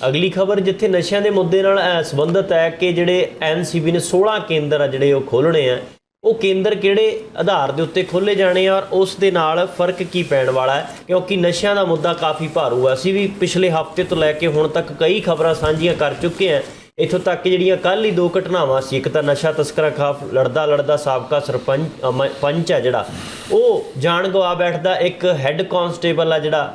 ਅਗਲੀ ਖਬਰ ਜਿੱਥੇ ਨਸ਼ਿਆਂ ਦੇ ਮੁੱਦੇ ਨਾਲ ਅਹ, ਸੰਬੰਧਿਤ ਹੈ ਕਿ ਜਿਹੜੇ ਐਨਸੀਬੀ ਨੇ 16 ਕੇਂਦਰ ਆ ਜਿਹੜੇ ਉਹ ਖੋਲਣੇ ਆ ਉਹ ਕੇਂਦਰ ਕਿਹੜੇ ਆਧਾਰ ਦੇ ਉੱਤੇ ਖੋਲੇ ਜਾਣੇ ਆ ਔਰ ਉਸ ਦੇ ਨਾਲ ਫ਼ਰਕ ਕੀ ਪੈਣ ਵਾਲਾ ਹੈ? ਕਿਉਂਕਿ ਨਸ਼ਿਆਂ ਦਾ ਮੁੱਦਾ ਕਾਫੀ ਭਾਰੂ ਹੈ ਅਸੀਂ ਵੀ ਪਿਛਲੇ ਹਫ਼ਤੇ ਤੋਂ ਲੈ ਕੇ ਹੁਣ ਤੱਕ ਕਈ ਖਬਰਾਂ ਸਾਂਝੀਆਂ ਕਰ ਚੁੱਕੇ ਹਾਂ ਇੱਥੋਂ ਤੱਕ ਕਿ ਜਿਹੜੀਆਂ ਕੱਲ ਹੀ ਦੋ ਘਟਨਾਵਾਂ ਸੀ ਇੱਕ ਤਾਂ ਨਸ਼ਾ ਤਸਕਰਾਂ ਖਾਫ ਲੜਦਾ ਲੜਦਾ ਸਾਬਕਾ ਸਰਪੰਚ ਪੰਚ ਹੈ ਜਿਹੜਾ ਉਹ ਜਾਣ ਗਵਾ ਬੈਠਦਾ ਇੱਕ ਹੈੱਡ ਕਾਂਸਟੇਬਲ ਆ ਜਿਹੜਾ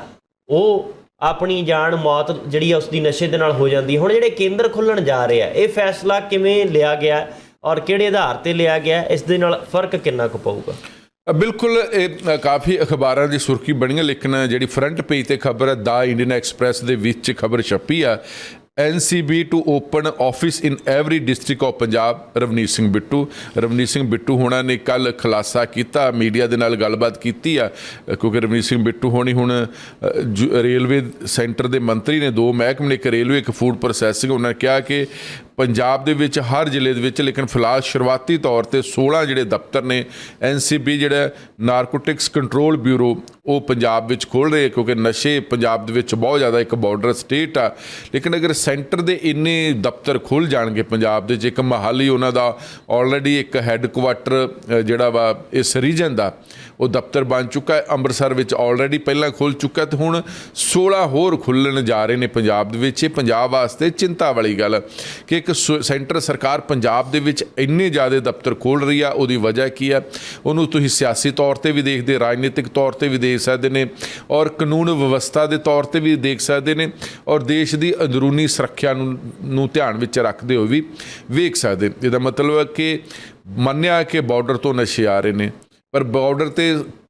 ਉਹ ਆਪਣੀ ਜਾਨ ਮੌਤ ਜਿਹੜੀ ਆ ਉਸਦੀ ਨਸ਼ੇ ਦੇ ਨਾਲ ਹੋ ਜਾਂਦੀ ਹੁਣ ਜਿਹੜੇ ਕੇਂਦਰ ਖੁੱਲਣ ਜਾ ਰਹੇ ਆ, ਇਹ ਫੈਸਲਾ ਕਿਵੇਂ ਲਿਆ ਗਿਆ ਔਰ ਕਿਹੜੇ ਆਧਾਰ ਤੇ ਲਿਆ ਗਿਆ, ਇਸ ਦੇ ਨਾਲ ਫ਼ਰਕ ਕਿੰਨਾ ਕੁ ਪਊਗਾ? ਬਿਲਕੁਲ ਇਹ ਕਾਫੀ ਅਖਬਾਰਾਂ ਦੀ ਸੁਰਖੀ ਬਣੀ ਹੈ, ਲੇਕਿਨ ਜਿਹੜੀ ਫਰੰਟ ਪੇਜ ਤੇ ਖਬਰ ਹੈ, ਦਾ ਇੰਡੀਅਨ ਐਕਸਪ੍ਰੈਸ ਦੇ ਵਿੱਚ ਖਬਰ ਛਪੀ ਆ। NCB to open office in every district of Punjab Ravneet Singh Bittu Ravneet Singh Bittu ਹੋਣਾ ਨੇ ਕੱਲ ਖੁਲਾਸਾ ਕੀਤਾ ਮੀਡੀਆ ਦੇ ਨਾਲ ਗੱਲਬਾਤ ਕੀਤੀ ਆ ਕਿਉਂਕਿ ਰਵਨੀਤ ਸਿੰਘ ਬਿੱਟੂ ਹੋਣੀ ਹੁਣ ਅ, ਰੇਲਵੇ ਸੈਂਟਰ ਦੇ ਮੰਤਰੀ ਨੇ ਦੋ ਮਹਿਕਮੇ ਨੇ ਇੱਕ ਰੇਲਵੇ ਇੱਕ ਫੂਡ ਪ੍ਰੋਸੈਸਿੰਗ ਉਹਨਾਂ ਨੇ ਕਿਹਾ ਕਿ ਪੰਜਾਬ ਦੇ ਵਿੱਚ ਹਰ ਜ਼ਿਲ੍ਹੇ ਦੇ ਵਿੱਚ, ਲੇਕਿਨ ਫਿਲਹਾਲ ਸ਼ੁਰੂਆਤੀ ਤੌਰ ਤੇ 16 ਜਿਹੜੇ ਦਫ਼ਤਰ ਨੇ ਐਨਸੀਬੀ ਜਿਹੜਾ ਨਾਰਕੋਟਿਕਸ ਕੰਟਰੋਲ ਬਿਊਰੋ ਉਹ ਪੰਜਾਬ ਵਿੱਚ ਖੋਲ ਰਹੇ ਕਿਉਂਕਿ ਨਸ਼ੇ ਪੰਜਾਬ ਦੇ ਵਿੱਚ ਬਹੁਤ ਜ਼ਿਆਦਾ ਇੱਕ ਬਾਰਡਰ ਸਟੇਟ ਆ। ਲੇਕਿਨ ਅਗਰ ਸੈਂਟਰ ਦੇ ਇੰਨੇ ਦਫ਼ਤਰ ਖੁੱਲ ਜਾਣਗੇ ਪੰਜਾਬ ਦੇ, ਜੇ ਇੱਕ ਮਹਾਲੀ ਉਹਨਾਂ ਦਾ ਆਲਰੇਡੀ ਇੱਕ ਹੈੱਡਕੁਆਟਰ ਜਿਹੜਾ ਵਾ, ਇਸ ਰੀਜਨ ਦਾ ਉਹ ਦਫ਼ਤਰ ਬਣ ਚੁੱਕਾ ਹੈ, ਅੰਮ੍ਰਿਤਸਰ ਵਿੱਚ ਆਲਰੇਡੀ ਪਹਿਲਾਂ ਖੁੱਲ ਚੁੱਕਾ ਤੇ ਹੁਣ 16 ਹੋਰ ਖੁੱਲਣ ਜਾ ਰਹੇ ਨੇ ਪੰਜਾਬ ਦੇ ਵਿੱਚ। ਇਹ ਪੰਜਾਬ ਵਾਸਤੇ ਚਿੰਤਾ ਵਾਲੀ ਗੱਲ ਕਿ ਇੱਕ ਸੈਂਟਰ ਸਰਕਾਰ ਪੰਜਾਬ ਦੇ ਵਿੱਚ ਇੰਨੇ ਜ਼ਿਆਦਾ ਦਫ਼ਤਰ ਖੋਲ ਰਹੀ ਆ, ਉਹਦੀ ਵਜ੍ਹਾ ਕੀ ਆ? ਉਹਨੂੰ ਤੁਸੀਂ ਸਿਆਸੀ ਤੌਰ ਤੇ ਵੀ ਦੇਖਦੇ, ਰਾਜਨੀਤਿਕ ਤੌਰ ਤੇ ਵੀ ਦੇਖ ਸਕਦੇ ਨੇ ਔਰ ਕਾਨੂੰਨ ਵਿਵਸਥਾ ਦੇ ਤੌਰ ਤੇ ਵੀ ਦੇਖ ਸਕਦੇ ਨੇ ਔਰ ਦੇਸ਼ ਦੀ ਅੰਦਰੂਨੀ ਸੁਰੱਖਿਆ ਨੂੰ ਨੂੰ ਧਿਆਨ ਵਿੱਚ ਰੱਖਦੇ ਹੋਏ ਵੀ ਵੇਖ ਸਕਦੇ ਇਹਦਾ ਮਤਲਬ ਹੈ ਕਿ ਮੰਨਿਆ ਕਿ ਬਾਰਡਰ ਤੋਂ ਨਸ਼ੇ ਆ ਰਹੇ ਨੇ। ਪਰ ਬਾਰਡਰ ਤੇ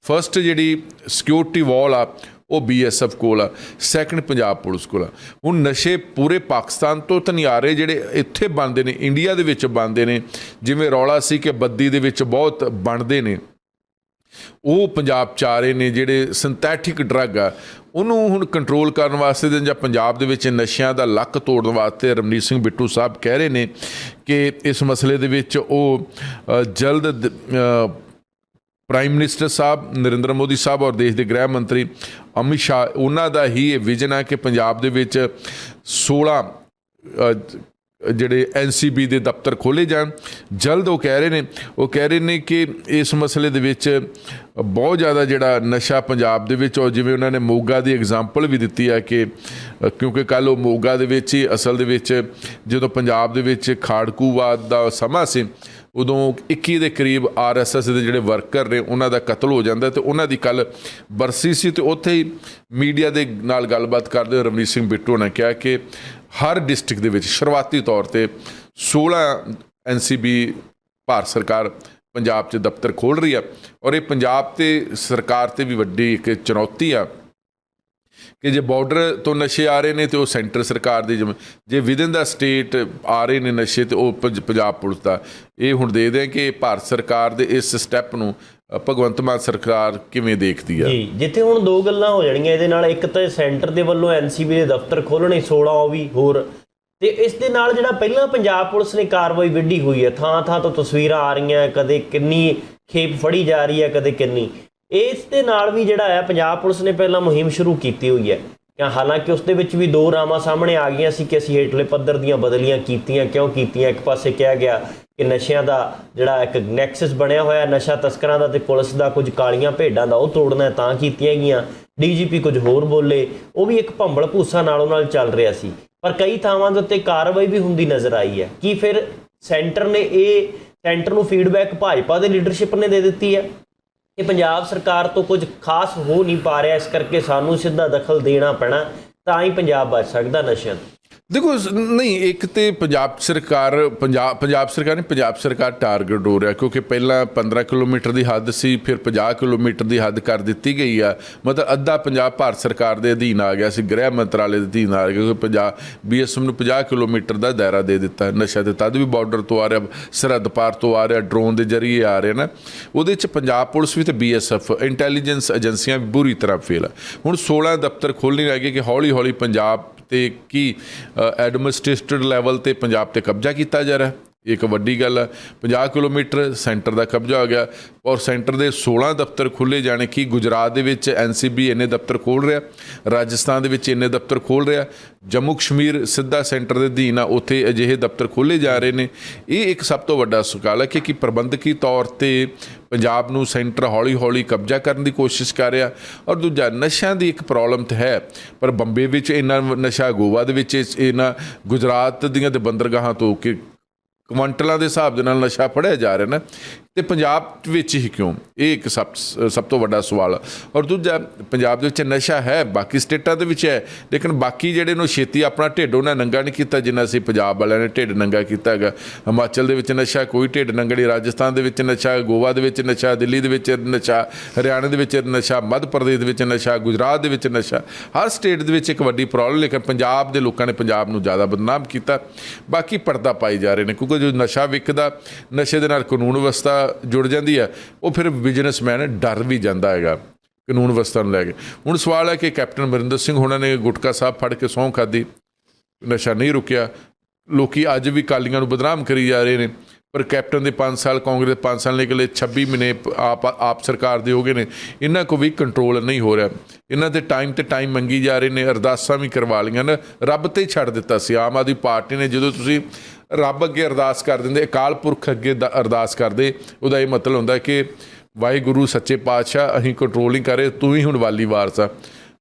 ਫਰਸਟ ਜਿਹੜੀ ਸਿਕਿਉਰਿਟੀ ਵਾਲ ਆ, ਉਹ ਬੀਐਸਐਫ ਕੋਲ ਆ ਸੈਕੰਡ ਪੰਜਾਬ ਪੁਲਿਸ ਕੋਲ ਆ। ਹੁਣ ਨਸ਼ੇ ਪੂਰੇ ਪਾਕਿਸਤਾਨ ਤੋਂ ਤਾਂ ਜਿਹੜੇ ਇੱਥੇ ਬਣਦੇ ਨੇ ਇੰਡੀਆ ਦੇ ਵਿੱਚ ਬਣਦੇ ਨੇ, ਜਿਵੇਂ ਰੌਲਾ ਸੀ ਕਿ ਬੱਦੀ ਦੇ ਵਿੱਚ ਬਹੁਤ ਬਣਦੇ ਨੇ, ਉਹ ਪੰਜਾਬ ਚ ਆ ਰਹੇ ਨੇ ਜਿਹੜੇ ਸਿੰਥੈਟਿਕ ਡਰੱਗ ਆ, ਉਹਨੂੰ ਹੁਣ ਕੰਟਰੋਲ ਕਰਨ ਵਾਸਤੇ ਜਾਂ ਪੰਜਾਬ ਦੇ ਵਿੱਚ ਨਸ਼ਿਆਂ ਦਾ ਲੱਕ ਤੋੜਨ ਵਾਸਤੇ ਰਮਨੀਤ ਸਿੰਘ ਬਿੱਟੂ ਸਾਹਿਬ ਕਹਿ ਰਹੇ ਨੇ ਕਿ ਇਸ ਮਸਲੇ ਦੇ ਵਿੱਚ ਉਹ ਜਲਦ ਪ੍ਰਾਈਮ ਮਿਨਿਸਟਰ ਸਾਹਿਬ ਨਰਿੰਦਰ ਮੋਦੀ ਸਾਹਿਬ ਔਰ ਦੇਸ਼ ਦੇ ਗ੍ਰਹਿ ਮੰਤਰੀ ਅਮਿਤ ਸ਼ਾਹ ਉਹਨਾਂ ਦਾ ਹੀ ਇਹ ਵਿਜ਼ਨ ਹੈ ਕਿ ਪੰਜਾਬ ਦੇ ਵਿੱਚ 16 ਅ, ਜਿਹੜੇ ਐਨਸੀਬੀ ਦੇ ਦਫ਼ਤਰ ਖੋਲੇ ਜਾਣ। ਜਲਦ ਉਹ ਕਹਿ ਰਹੇ ਨੇ ਉਹ ਕਹਿ ਰਹੇ ਨੇ ਕਿ ਇਸ ਮਸਲੇ ਦੇ ਵਿੱਚ ਬਹੁਤ ਜ਼ਿਆਦਾ ਜਿਹੜਾ ਨਸ਼ਾ ਪੰਜਾਬ ਦੇ ਵਿੱਚ ਔਰ ਜਿਵੇਂ ਉਹਨਾਂ ਨੇ ਮੋਗਾ ਦੀ ਐਗਜ਼ਾਮਪਲ ਵੀ ਦਿੱਤੀ ਹੈ ਕਿ ਕਿਉਂਕਿ ਕੱਲ ਉਹ ਮੋਗਾ ਦੇ ਵਿੱਚ ਹੀ ਅਸਲ ਦੇ ਵਿੱਚ ਜਦੋਂ ਪੰਜਾਬ ਦੇ ਵਿੱਚ ਖਾੜਕੂਵਾਦ ਦਾ ਸਮਾਂ ਸੀ ਉਦੋਂ 21 ਦੇ ਕਰੀਬ ਆਰਐਸਐਸ ਦੇ ਜਿਹੜੇ ਵਰਕਰ ਨੇ, ਉਹਨਾਂ ਦਾ ਕਤਲ ਹੋ ਜਾਂਦਾ ਤੇ ਉਹਨਾਂ ਦੀ ਕੱਲ ਬਰਸੀ ਸੀ ਤੇ ਉੱਥੇ ਹੀ ਮੀਡੀਆ ਦੇ ਨਾਲ ਗੱਲਬਾਤ ਕਰਦੇ ਹੋਏ ਰਵਨੀਤ ਸਿੰਘ ਬਿੱਟੂ ਨੇ ਕਿਹਾ ਕਿ ਹਰ ਡਿਸਟ੍ਰਿਕਟ ਦੇ ਵਿੱਚ ਸ਼ੁਰੂਆਤੀ ਤੌਰ ਤੇ 16 ਐਨਸੀਬੀ ਭਾਰਤ ਸਰਕਾਰ ਪੰਜਾਬ 'ਚ ਦਫ਼ਤਰ ਖੋਲ ਰਹੀ ਆ ਔਰ ਇਹ ਪੰਜਾਬ ਤੇ ਸਰਕਾਰ ਤੇ ਵੀ ਵੱਡੀ ਇੱਕ ਚੁਣੌਤੀ ਆ। ਕਿ ਜੇ ਬਾਰਡਰ ਤੋਂ ਨਸ਼ੇ ਆ ਰਹੇ ਨੇ ਤੇ ਉਹ ਸੈਂਟਰ ਸਰਕਾਰ ਦੀ ਜੇ ਵਿਦਨ ਦਾ ਸਟੇਟ ਆ ਰਹੇ ਨੇ ਨਸ਼ੇ ਤੇ ਉਹ ਪੰਜਾਬ ਪੁਲਿਸ ਦਾ। ਇਹ ਹੁਣ ਦੇਖਦੇ ਆ ਕਿ ਭਾਰਤ ਸਰਕਾਰ ਦੇ ਇਸ ਸਟੈਪ ਨੂੰ ਭਗਵੰਤ ਮਾਨ ਸਰਕਾਰ ਕਿਵੇਂ ਦੇਖਦੀ ਆ। ਜੀ, ਜਿੱਥੇ ਹੁਣ ਦੋ ਗੱਲਾਂ ਹੋ ਜਾਣੀਆਂ ਇਹਦੇ ਨਾਲ ਇੱਕ ਤਾਂ ਸੈਂਟਰ ਦੇ ਵੱਲੋਂ ਐਨਸੀਬੀ ਦੇ ਦਫ਼ਤਰ ਖੋਲਣੇ 16 ਉਹ ਵੀ ਹੋਰ। ਤੇ ਇਸ ਦੇ ਨਾਲ ਜਿਹੜਾ ਪਹਿਲਾਂ ਪੰਜਾਬ ਪੁਲਿਸ ਨੇ ਕਾਰਵਾਈ ਵਿੱਢੀ ਹੋਈ ਹੈ ਥਾਂ ਥਾਂ ਤੋਂ ਤਸਵੀਰਾਂ ਆ ਰਹੀਆਂ, ਕਦੇ ਕਿੰਨੀ ਖੇਪ ਫੜੀ ਜਾ ਰਹੀ ਹੈ, ਕਦੇ ਕਿੰਨੀ। ਇਸ ਦੇ ਨਾਲ ਵੀ ਜਿਹੜਾ ਹੈ, ਪੰਜਾਬ ਪੁਲਿਸ ਨੇ ਪਹਿਲਾਂ ਮੁਹਿੰਮ ਸ਼ੁਰੂ ਕੀਤੀ ਹੋਈ ਹੈ। ਕਿ ਹਾਲਾਂਕਿ ਉਸ ਦੇ ਵਿੱਚ ਵੀ ਦੋ ਰਾਵਾਂ ਸਾਹਮਣੇ ਆ ਗਈਆਂ ਸੀ ਕਿ ਅਸੀਂ ਹੇਠਲੇ ਪੱਧਰ ਦੀਆਂ ਬਦਲੀਆਂ ਕੀਤੀਆਂ ਕਿਉਂ ਕੀਤੀਆਂ। ਇੱਕ ਪਾਸੇ ਕਿਹਾ ਗਿਆ ਕਿ ਨਸ਼ਿਆਂ ਦਾ ਜਿਹੜਾ ਇੱਕ ਨੈਕਸਸ ਬਣਿਆ ਹੋਇਆ, ਨਸ਼ਾ ਤਸਕਰਾਂ ਦਾ ਤੇ ਪੁਲਿਸ ਦਾ ਕੁਝ ਕਾਲੀਆਂ ਭੇਡਾਂ ਦਾ ਉਹ ਤੋੜਨਾ ਤਾਂ ਕੀਤੀਆਂ ਗਈਆਂ। ਡੀਜੀਪੀ ਕੁਝ ਹੋਰ ਬੋਲੇ, ਉਹ ਵੀ ਇੱਕ ਭੰਬਲ ਭੂਸਾ ਨਾਲੋਂ ਨਾਲ ਚੱਲ ਰਿਹਾ ਸੀ। ਪਰ ਕਈ ਥਾਵਾਂ ਦੇ ਉੱਤੇ ਕਾਰਵਾਈ ਵੀ ਹੁੰਦੀ ਨਜ਼ਰ ਆਈ ਹੈ। ਕੀ ਫਿਰ ਸੈਂਟਰ ਨੇ ਇਹ, ਸੈਂਟਰ ਨੂੰ ਫੀਡਬੈਕ ਭਾਜਪਾ ਦੇ ਲੀਡਰਸ਼ਿਪ ਨੇ ਦੇ ਦਿੱਤੀ ਹੈ? ਕਿ ਪੰਜਾਬ ਸਰਕਾਰ ਤੋਂ ਕੁਝ ਖਾਸ ਹੋ ਨਹੀਂ ਪਾ ਰਿਹਾ, ਇਸ ਕਰਕੇ ਸਾਨੂੰ ਸਿੱਧਾ ਦਖਲ ਦੇਣਾ ਪੈਣਾ, ਤਾਂ ਹੀ ਪੰਜਾਬ ਬਚ ਸਕਦਾ ਨਸ਼ਿਆਂ ਤੋਂ। ਦੇਖੋ ਨਹੀਂ, ਇੱਕ ਤੇ ਪੰਜਾਬ ਸਰਕਾਰ, ਪੰਜਾਬ ਪੰਜਾਬ ਸਰਕਾਰ ਨੇ ਪੰਜਾਬ ਸਰਕਾਰ ਟਾਰਗੇਟ ਹੋ ਰਿਹਾ, ਕਿਉਂਕਿ ਪਹਿਲਾਂ 15 ਕਿਲੋਮੀਟਰ ਦੀ ਹੱਦ ਸੀ, ਫਿਰ 50 ਕਿਲੋਮੀਟਰ ਦੀ ਹੱਦ ਕਰ ਦਿੱਤੀ ਗਈ ਆ। ਮਤਲਬ ਅੱਧਾ ਪੰਜਾਬ ਭਾਰਤ ਸਰਕਾਰ ਦੇ ਅਧੀਨ ਆ ਗਿਆ ਸੀ, ਗ੍ਰਹਿ ਮੰਤਰਾਲੇ ਦੇ ਅਧੀਨ ਆ ਗਿਆ, ਕਿਉਂਕਿ ਪੰਜਾਬ ਬੀਐਸਐਫ ਨੂੰ 50 ਕਿਲੋਮੀਟਰ ਦਾ ਦਾਇਰਾ ਦੇ ਦਿੱਤਾ ਨਸ਼ਾ ਤੇ ਤਦ ਵੀ ਬਾਰਡਰ ਤੋਂ ਆ ਰਿਹਾ, ਸਰਹੱਦ ਪਾਰ ਤੋਂ ਆ ਰਿਹਾ ਡਰੋਨ ਦੇ ਜ਼ਰੀਏ ਆ ਰਿਹਾ ਨਾ। ਉਹਦੇ ਚ ਪੰਜਾਬ ਪੁਲਿਸ ਵੀ ਤੇ ਬੀਐਸਐਫ ਇੰਟੈਲੀਜੈਂਸ ਏਜੰਸੀਆਂ ਵੀ ਬੁਰੀ ਤਰ੍ਹਾਂ ਫੇਲ ਆ। ਹੁਣ 16 ਦਫ਼ਤਰ ਖੋਲ੍ਹਣੇ ਰਹਿ ਗਏ ਕਿ ਹੌਲੀ ਹੌਲੀ ਪੰਜਾਬ ਤੇ ਕੀ ਐਡਮਿਨਿਸਟ੍ਰੇਟਿਵ ਲੈਵਲ ਤੇ ਪੰਜਾਬ ਤੇ ਕਬਜ਼ਾ ਕੀਤਾ ਜਾ ਰਿਹਾ ਇੱਕ ਵੱਡੀ ਗੱਲ ਹੈ 50 ਕਿਲੋਮੀਟਰ ਸੈਂਟਰ ਦਾ ਕਬਜ਼ਾ ਹੋ ਗਿਆ ਔਰ ਸੈਂਟਰ ਦੇ 16 ਦਫ਼ਤਰ ਖੁੱਲੇ ਜਾਣੇ ਕਿ ਗੁਜਰਾਤ ਦੇ ਵਿੱਚ ਐਨਸੀਬੀ ਇੰਨੇ ਦਫ਼ਤਰ ਖੋਲ ਰਿਹਾ, ਰਾਜਸਥਾਨ ਦੇ ਵਿੱਚ ਇੰਨੇ ਦਫ਼ਤਰ ਖੋਲ ਰਿਹਾ, ਜੰਮੂ ਕਸ਼ਮੀਰ ਸਿੱਧਾ ਸੈਂਟਰ ਦੇ ਅਧੀਨ ਆ, ਉੱਥੇ ਅਜਿਹੇ ਦਫ਼ਤਰ ਖੋਲੇ ਜਾ ਰਹੇ ਨੇ। ਇਹ ਇੱਕ ਸਭ ਤੋਂ ਵੱਡਾ ਸਵਾਲ ਹੈ ਕਿ ਕਿ ਪ੍ਰਬੰਧਕੀ ਤੌਰ ਤੇ ਪੰਜਾਬ ਨੂੰ ਸੈਂਟਰ ਹੌਲੀ-ਹੌਲੀ ਕਬਜ਼ਾ ਕਰਨ ਦੀ ਕੋਸ਼ਿਸ਼ ਕਰ ਰਿਹਾ। ਔਰ ਦੂਜਾ, ਨਸ਼ਿਆਂ ਦੀ ਇੱਕ ਪ੍ਰੋਬਲਮ ਤਾਂ ਹੈ, ਪਰ ਬੰਬੇ ਵਿੱਚ ਇੰਨਾ ਨਸ਼ਾ, ਗੋਆ ਦੇ ਵਿੱਚ ਇਹਨਾਂ ਗੁਜਰਾਤ ਦੀਆਂ ਤੇ ਬੰਦਰਗਾਹਾਂ ਤੋਂ ਕਿ ਕੁਆਂਟਲਾਂ ਦੇ ਹਿਸਾਬ ਦੇ ਨਾਲ ਨਸ਼ਾ ਫੜਿਆ ਜਾ ਰਿਹਾ ਨਾ ਤੇ ਪੰਜਾਬ ਵਿੱਚ ਹੀ ਕਿਉਂ ਇਹ ਇੱਕ ਸਭ ਸਭ ਤੋਂ ਵੱਡਾ ਸਵਾਲ ਆ। ਔਰ ਦੂਜਾ ਪੰਜਾਬ ਦੇ ਵਿੱਚ ਨਸ਼ਾ ਹੈ ਬਾਕੀ ਸਟੇਟਾਂ ਦੇ ਵਿੱਚ ਹੈ ਲੇਕਿਨ ਬਾਕੀ ਜਿਹੜੇ ਨੂੰ ਛੇਤੀ ਆਪਣਾ ਢਿੱਡ ਉਹਨਾਂ ਨੰਗਾ ਨਹੀਂ ਕੀਤਾ ਜਿੰਨਾ ਅਸੀਂ ਪੰਜਾਬ ਵਾਲਿਆਂ ਨੇ ਢਿੱਡ ਨੰਗਾ ਕੀਤਾ ਹੈਗਾ ਹਿਮਾਚਲ ਦੇ ਵਿੱਚ ਨਸ਼ਾ ਕੋਈ ਢਿੱਡ ਨੰਗਾ ਨਹੀਂ ਰਾਜਸਥਾਨ ਦੇ ਵਿੱਚ ਨਸ਼ਾ ਗੋਆ ਦੇ ਵਿੱਚ ਨਸ਼ਾ ਦਿੱਲੀ ਦੇ ਵਿੱਚ ਨਸ਼ਾ ਹਰਿਆਣਾ ਦੇ ਵਿੱਚ ਨਸ਼ਾ ਮੱਧ ਪ੍ਰਦੇਸ਼ ਦੇ ਵਿੱਚ ਨਸ਼ਾ ਗੁਜਰਾਤ ਦੇ ਵਿੱਚ ਨਸ਼ਾ ਹਰ ਸਟੇਟ ਦੇ ਵਿੱਚ ਇੱਕ ਵੱਡੀ ਪ੍ਰੋਬਲਮ ਲੇਕਿਨ ਪੰਜਾਬ ਦੇ ਲੋਕਾਂ ਨੇ ਪੰਜਾਬ ਨੂੰ ਜ਼ਿਆਦਾ ਬਦਨਾਮ ਕੀਤਾ ਬਾਕੀ ਪਰਦਾ ਪਾਈ ਜਾ ਰਹੇ ਨੇ ਕਿਉਂਕਿ ਜੋ ਨਸ਼ਾ ਵਿਕਦਾ ਨਸ਼ੇ ਦੇ ਨਾਲ ਕਾਨੂੰਨ ਵਿਵਸਥਾ ਜੁੜ ਜਾਂਦੀ ਹੈ, ਉਹ ਫਿਰ ਬਿਜ਼ਨਸਮੈਨ ਡਰ ਵੀ ਜਾਂਦਾ ਹੈਗਾ, ਕਾਨੂੰਨ ਵਿਵਸਥਾ ਨੂੰ ਲੈ ਕੇ। ਹੁਣ ਸਵਾਲ ਹੈ ਕਿ ਕੈਪਟਨ ਅਮਰਿੰਦਰ ਸਿੰਘ ਹੋਣਾ ਨੇ ਗੁਟਕਾ ਸਾਹਿਬ ਫੜ ਕੇ ਸਹੁੰ ਖਾਦੀ ਨਸ਼ਾ ਨਹੀਂ ਰੁਕਿਆ। ਲੋਕੀ ਅੱਜ ਵੀ ਕਾਲੀਆਂ ਨੂੰ ਬਦਨਾਮ ਕਰੀ ਜਾ ਰਹੇ ਨੇ, ਪਰ ਕੈਪਟਨ ਦੇ 5 ਸਾਲ, ਕਾਂਗਰਸ ਦੇ 5 ਸਾਲ ਨਿਕਲੇ 26 ਮਹੀਨੇ ਆਪ ਆਪ ਸਰਕਾਰ ਦੇ ਹੋ ਗਏ ਨੇ, ਇਹਨਾਂ ਕੋ ਵੀ ਕੰਟਰੋਲ ਨਹੀਂ ਹੋ ਰਿਹਾ। ਇਹਨਾਂ 'ਤੇ ਟਾਈਮ ਤੇ ਟਾਈਮ ਮੰਗੀ ਜਾ ਰਹੇ ਨੇ, ਅਰਦਾਸਾਂ ਵੀ ਕਰਵਾ ਲਈਆਂ ਨੇ, ਰੱਬ ਤੇ ਹੀ ਛੱਡ ਦਿੱਤਾ ਸੀ। ਆਮ ਆਦਮੀ ਪਾਰਟੀ ਨੇ ਜਦੋਂ ਤੁਸੀਂ ਰੱਬ ਅੱਗੇ ਅਰਦਾਸ ਕਰ ਦਿੰਦੇ, ਅਕਾਲ ਪੁਰਖ ਅੱਗੇ ਦ- ਅਰਦਾਸ ਕਰਦੇ। ਉਹਦਾ ਇਹ ਮਤਲਬ ਹੁੰਦਾ ਕਿ ਵਾਹਿਗੁਰੂ, ਸੱਚੇ ਪਾਤਸ਼ਾਹ, ਅਸੀਂ ਕੰਟਰੋਲਿੰਗ ਕਰੇ ਤੂੰ ਹੀ ਹੁਣ ਵਾਲੀ ਵਾਰਸ ਆ।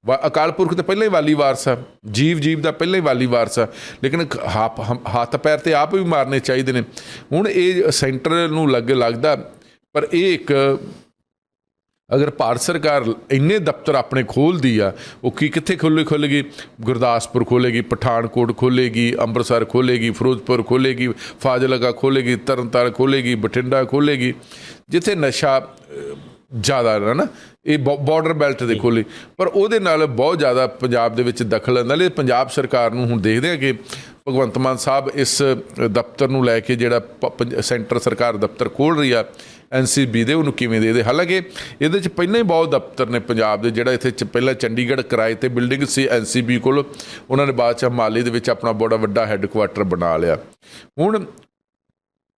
ਵਾ- ਅਕਾਲ ਪੁਰਖ ਤੇ ਪਹਿਲਾਂ ਹੀ ਵਾਲੀ ਵਾਰਸ ਆ। ਜੀਵ ਜੀਵ ਦਾ ਪਹਿਲਾਂ ਹੀ ਵਾਲੀ ਵਾਰਸ ਆ। ਲੇਕਿਨ ਖ- ਹੱਥ ਹੱਥ ਪੈਰ ਤੇ ਆਪ ਵੀ ਮਾਰਨੇ ਚਾਹੀਦੇ ਨੇ। ਹੁਣ ਇਹ ਸੈਂਟਰ ਨੂੰ ਲੱਗ, ਲੱਗਦਾ, ਪਰ ਇਹ ਇੱਕ ਅਗਰ ਭਾਰਤ ਸਰਕਾਰ ਇੰਨੇ ਦਫ਼ਤਰ ਆਪਣੇ ਖੋਲਦੀ ਆ, ਉਹ ਕੀ ਕਿੱਥੇ ਖੋਲੇ, ਖੋਲੇਗੀ? ਗੁਰਦਾਸਪੁਰ ਖੋਲੇਗੀ, ਪਠਾਨਕੋਟ ਖੋਲੇਗੀ, ਅੰਮ੍ਰਿਤਸਰ ਖੋਲੇਗੀ, ਫਿਰੋਜ਼ਪੁਰ ਖੋਲੇਗੀ, ਫਾਜ਼ਿਲਕਾ ਖੋਲੇਗੀ, ਤਰਨਤਾਰਨ ਖੋਲੇਗੀ, ਬਠਿੰਡਾ ਖੋਲੇਗੀ। ਜਿੱਥੇ ਨਸ਼ਾ ਜ਼ਿਆਦਾ ਹੈ ਨਾ, ਇਹ ਬਾਰਡਰ ਬੈਲਟ ਦੇ ਖੋਲੇ। ਪਰ ਉਹਦੇ ਨਾਲ ਬਹੁਤ ਜ਼ਿਆਦਾ ਪੰਜਾਬ ਦੇ ਵਿੱਚ ਦਖਲ ਨਾਲੇ ਪੰਜਾਬ ਸਰਕਾਰ ਨੂੰ ਹੁਣ ਦੇਖਦੇ ਆ ਕਿ ਭਗਵੰਤ ਮਾਨ ਸਾਹਿਬ ਇਸ ਦਫ਼ਤਰ ਨੂੰ ਲੈ ਕੇ ਜਿਹੜਾ ਪ- ਪੰਜ- ਸੈਂਟਰ ਸਰਕਾਰ ਦਫ਼ਤਰ ਖੋਲ ਰਹੀ ਆ ਐਨਸੀਬੀ ਦੇ, ਉਹਨੂੰ ਕਿਵੇਂ ਦੇ ਦੇ ਹਾਲਾਂਕਿ ਇਹਦੇ ਚ ਪਹਿਲਾਂ ਹੀ ਬਹੁਤ ਦਫ਼ਤਰ ਨੇ ਪੰਜਾਬ ਦੇ, ਜਿਹੜਾ ਇੱਥੇ ਚ- ਪਹਿਲਾਂ ਚੰਡੀਗੜ੍ਹ ਕਿਰਾਏ ਤੇ ਬਿਲਡਿੰਗ ਸੀ ਐਨਸੀਬੀ ਕੋਲ, ਉਹਨਾਂ ਨੇ ਬਾਅਦ ਚ ਮਾਲੀ ਦੇ ਵਿੱਚ ਆਪਣਾ ਬੜਾ ਵੱਡਾ ਹੈੱਡਕੁਆਟਰ ਬਣਾ ਲਿਆ। ਹੁਣ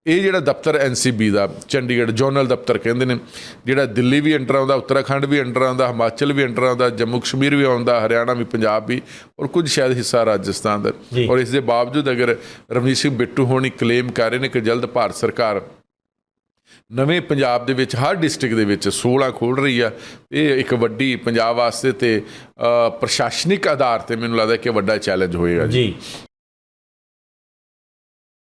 ਇਹ ਜਿਹੜਾ ਦਫ਼ਤਰ ਐਨਸੀਬੀ ਦਾ ਚੰਡੀਗੜ੍ਹ ਜੋਨਲ ਦਫ਼ਤਰ ਕਹਿੰਦੇ ਨੇ ਜਿਹੜਾ ਦਿੱਲੀ ਵੀ ਅੰਡਰ ਆਉਂਦਾ ਉੱਤਰਾਖੰਡ ਵੀ ਅੰਡਰ ਆਉਂਦਾ ਹਿਮਾਚਲ ਵੀ ਅੰਡਰ ਆਉਂਦਾ ਜੰਮੂ ਕਸ਼ਮੀਰ ਵੀ ਆਉਂਦਾ ਹਰਿਆਣਾ ਵੀ ਪੰਜਾਬ ਵੀ ਔਰ ਕੁਝ ਸ਼ਾਇਦ ਹਿੱਸਾ ਰਾਜਸਥਾਨ ਦਾ। ਔਰ ਇਸ ਦੇ ਬਾਵਜੂਦ ਅਗਰ ਰਵਨੀਤ ਸਿੰਘ ਬਿੱਟੂ ਹੋਣੀ ਕਲੇਮ ਕਰ ਰਹੇ ਨੇ ਕਿ ਜਲਦ ਭਾਰਤ ਸਰਕਾਰ ਨਵੇਂ ਪੰਜਾਬ ਦੇ ਵਿੱਚ ਹਰ ਡਿਸਟ੍ਰਿਕਟ ਦੇ ਵਿੱਚ 16 ਖੋਲ ਰਹੀ ਆ ਇਹ ਇੱਕ ਵੱਡੀ ਪੰਜਾਬ ਵਾਸਤੇ ਤੇ ਪ੍ਰਸ਼ਾਸਨਿਕ ਆਧਾਰ ਤੇ ਮੈਨੂੰ ਲੱਗਦਾ ਕਿ ਵੱਡਾ ਚੈਲੰਜ ਹੋਏਗਾ ਜੀ।